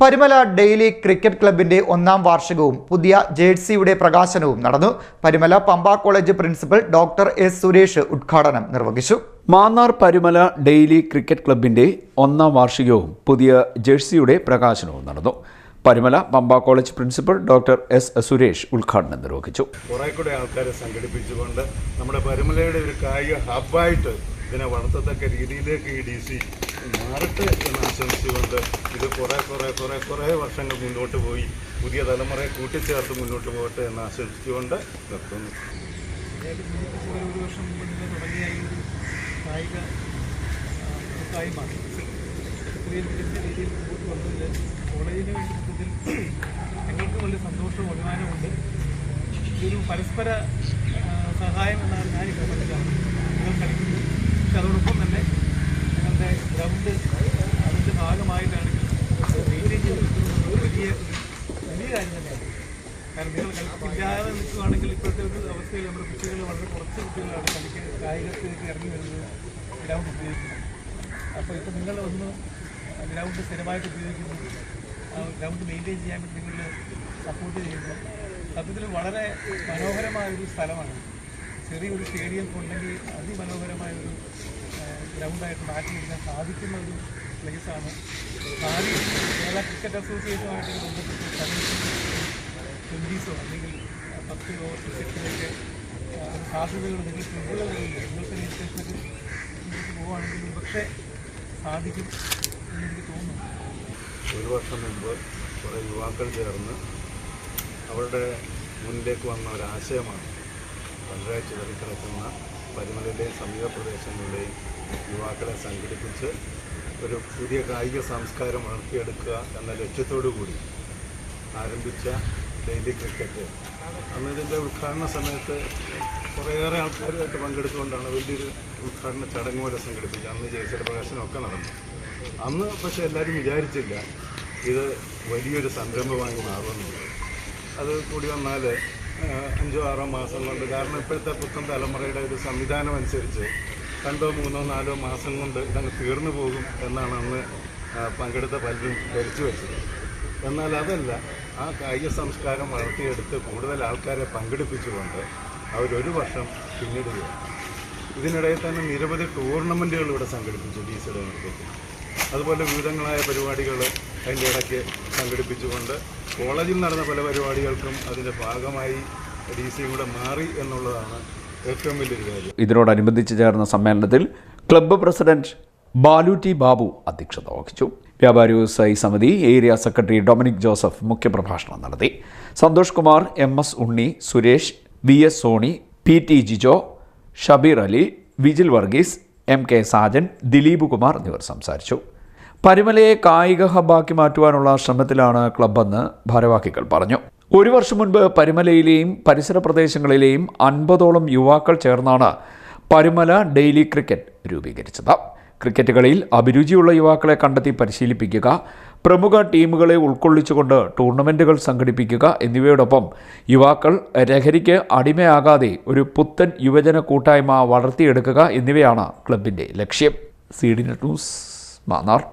Parumala daily cricket ക്ലബിന്റെ ഒന്നാം വാർഷികവും പുതിയ ജേഴ്സിയുടെ പ്രകാശനവും നടന്നു. Parumala Pampa college principal doctor S Suresh ഉദ്ഘാടനം നിർവഹിച്ചു. മാന്നാർ പരിമല ഡെയിലി ക്രിക്കറ്റ് ക്ലബിന്റെ ഒന്നാം വാർഷികവും പുതിയ ജേഴ്സിയുടെ പ്രകാശനവും നടന്നു. Parumala Pampa college principal doctor S Suresh ഉദ്ഘാടനം നിർവഹിച്ചു. കുറെ കൂടെ ആൾക്കാരെ സംഘടിപ്പിച്ചുകൊണ്ട് നമ്മുടെ പരിമലയുടെ ഒരു കായിക ഹബ്ബായിട്ട് ഇതിനെ വളർത്തത്തക്ക രീതിയിലേക്ക് ഈ ഡി സി മാറട്ടെ എന്ന് ആശംസിച്ചുകൊണ്ട് ഇത് കുറെ കുറെ കുറെ കുറേ വർഷങ്ങൾ മുന്നോട്ട് പോയി. പുതിയ തലമുറയെ കൂട്ടിച്ചേർത്ത് മുന്നോട്ട് പോകട്ടെ എന്ന് ആശംസിച്ചുകൊണ്ട് നിർത്തുന്നു. ഒരു വർഷം തുടങ്ങിയ ഇതൊരു പരസ്പര സഹായം എന്നാണ് ഞാൻ ഇപ്പോൾ മനസ്സിലാക്കുന്നത് നിങ്ങൾ കളിക്കുന്നു. പക്ഷെ അതോടൊപ്പം തന്നെ ഞങ്ങളുടെ ഗ്രൗണ്ട് അതിന്റെ ഭാഗമായിട്ടാണെങ്കിൽ മെയിന്റെയിൻ ചെയ്ത് വലിയ വലിയ കാര്യം തന്നെയാണ്. കാരണം നിങ്ങൾ കളിക്കില്ലാതെ നിൽക്കുകയാണെങ്കിൽ ഇപ്പോഴത്തെ ഒരു അവസ്ഥയിൽ നമ്മുടെ കുട്ടികൾ വളരെ കുറച്ച് കുട്ടികളാണ് കളിക്കാൻ കായികത്തിലേക്ക് ഇറങ്ങി വരുന്നത് ഗ്രൗണ്ട് ഉപയോഗിക്കുന്നത് അപ്പോൾ ഇപ്പോൾ നിങ്ങൾ ഒന്ന് ഗ്രൗണ്ട് സ്ഥിരമായിട്ട് ഉപയോഗിക്കുന്നു. ഗ്രൗണ്ട് മെയിന്റെയിൻ ചെയ്യാൻ വേണ്ടി നിങ്ങൾ സപ്പോർട്ട് ചെയ്യുന്നു. സത്യത്തിൽ വളരെ മനോഹരമായ ഒരു സ്ഥലമാണ്. ചെറിയൊരു സ്റ്റേഡിയം ഉണ്ടെങ്കിൽ അതിമനോഹരമായ ഒരു ഗ്രൗണ്ടായിട്ട് മാറ്റി നിൽക്കാൻ സാധിക്കുന്ന ഒരു പ്ലേസാണ് ആദ്യം കേരള ക്രിക്കറ്റ് അസോസിയേഷനുമായിട്ട് ബന്ധപ്പെട്ട് ട്വന്റീസോ അല്ലെങ്കിൽ പത്ത് ഓവർ ക്രിക്കറ്റിലേക്ക് സാധ്യതകൾ നിങ്ങൾ ക്ലബുകളിലുണ്ട് നിങ്ങൾക്ക് രജിസ്ട്രേഷനൊക്കെ മുന്നോട്ട് പോവുകയാണെങ്കിൽ പക്ഷേ സാധിക്കും എന്ന് എനിക്ക് തോന്നുന്നു. ഒരു വർഷം മുമ്പ് കുറേ യുവാക്കൾ ചേർന്ന് അവരുടെ മുന്നിലേക്ക് വന്ന ഒരാശയമാണ് പഞ്ചായത്ത് ചിതറിക്കിടക്കുന്ന പരിമലയിലെയും സമീപ പ്രദേശങ്ങളിലെയും യുവാക്കളെ സംഘടിപ്പിച്ച് ഒരു പുതിയ കായിക സംസ്കാരം വളർത്തിയെടുക്കുക എന്ന ലക്ഷ്യത്തോടു കൂടി ആരംഭിച്ച ഡെയിലി ക്രിക്കറ്റ്. അന്ന് ഇതിന്റെ ഉദ്ഘാടന സമയത്ത് കുറേയേറെ ആൾക്കാരുമായിട്ട് പങ്കെടുത്തുകൊണ്ടാണ് വലിയൊരു ഉദ്ഘാടന ചടങ്ങ് പോലെ സംഘടിപ്പിച്ചത്. അന്ന് ജയശ്വര പ്രകാശനമൊക്കെ നടന്നു. അന്ന് പക്ഷേ എല്ലാവരും വിചാരിച്ചില്ല ഇത് വലിയൊരു സംരംഭമായി മാറുമെന്നുള്ളത്. അത് കൂടി വന്നാൽ അഞ്ചോ ആറോ മാസം കൊണ്ട് കാരണം ഇപ്പോഴത്തെ പുത്തൻ തലമുറയുടെ ഒരു സംവിധാനം അനുസരിച്ച് രണ്ടോ മൂന്നോ നാലോ മാസം കൊണ്ട് ഇതങ്ങ് തീർന്നു പോകും എന്നാണ് അന്ന് പങ്കെടുത്ത പലരും ധരിച്ചു വെച്ചത്. എന്നാൽ അതല്ല ആ കായിക സംസ്കാരം വളർത്തിയെടുത്ത് കൂടുതൽ ആൾക്കാരെ പങ്കെടുപ്പിച്ചുകൊണ്ട് അവരൊരു വർഷം പിന്നിടുകയാണ്. ഇതിനിടയിൽ തന്നെ നിരവധി ടൂർണമെന്റുകൾ ഇവിടെ സംഘടിപ്പിച്ചു ഡി സിയുടെ നേതൃത്വത്തിൽ അതുപോലെ വിവിധങ്ങളായ പരിപാടികൾ അതിന്റെ ഇടയ്ക്ക് സംഘടിപ്പിച്ചുകൊണ്ട് കോളേജിൽ നടന്ന പല പരിപാടികൾക്കും അതിന്റെ ഭാഗമായി ഡി സി കൂടെ മാറി എന്നുള്ളതാണ് ഏറ്റവും വലിയൊരു കാര്യം. ഇതിനോടനുബന്ധിച്ച് ചേർന്ന സമ്മേളനത്തിൽ club president Balu T Babu അധ്യക്ഷത വഹിച്ചു. വ്യാപാരി വ്യവസായി സമിതി ഏരിയ സെക്രട്ടറി ഡൊമിനിക് ജോസഫ് മുഖ്യപ്രഭാഷണം നടത്തി. Santhosh Kumar M S Unni Suresh V S Soni P T Jijo Shabeer Ali Vijil Varghese M K Sajan Dileep Kumar എന്നിവർ സംസാരിച്ചു. പരിമലയെ കായിക ഹബ്ബാക്കി മാറ്റുവാനുള്ള ശ്രമത്തിലാണ് ക്ലബ്ബെന്ന് ഭാരവാഹികൾ പറഞ്ഞു. ഒരു വർഷം മുൻപ് പരിമലയിലെയും പരിസര പ്രദേശങ്ങളിലെയും അൻപതോളം യുവാക്കൾ ചേർന്നാണ് പരിമല ഡെയിലി ക്രിക്കറ്റ് രൂപീകരിച്ചത്. ക്രിക്കറ്റ് കളിയിൽ അഭിരുചിയുള്ള യുവാക്കളെ കണ്ടെത്തി പരിശീലിപ്പിക്കുക പ്രമുഖ ടീമുകളെ ഉൾക്കൊള്ളിച്ചുകൊണ്ട് ടൂർണമെന്റുകൾ സംഘടിപ്പിക്കുക എന്നിവയോടൊപ്പം യുവാക്കൾ ലഹരിക്ക് അടിമയാകാതെ ഒരു പുത്തൻ യുവജന കൂട്ടായ്മ വളർത്തിയെടുക്കുക എന്നിവയാണ് ക്ലബിന്റെ ലക്ഷ്യം. C news Mannar.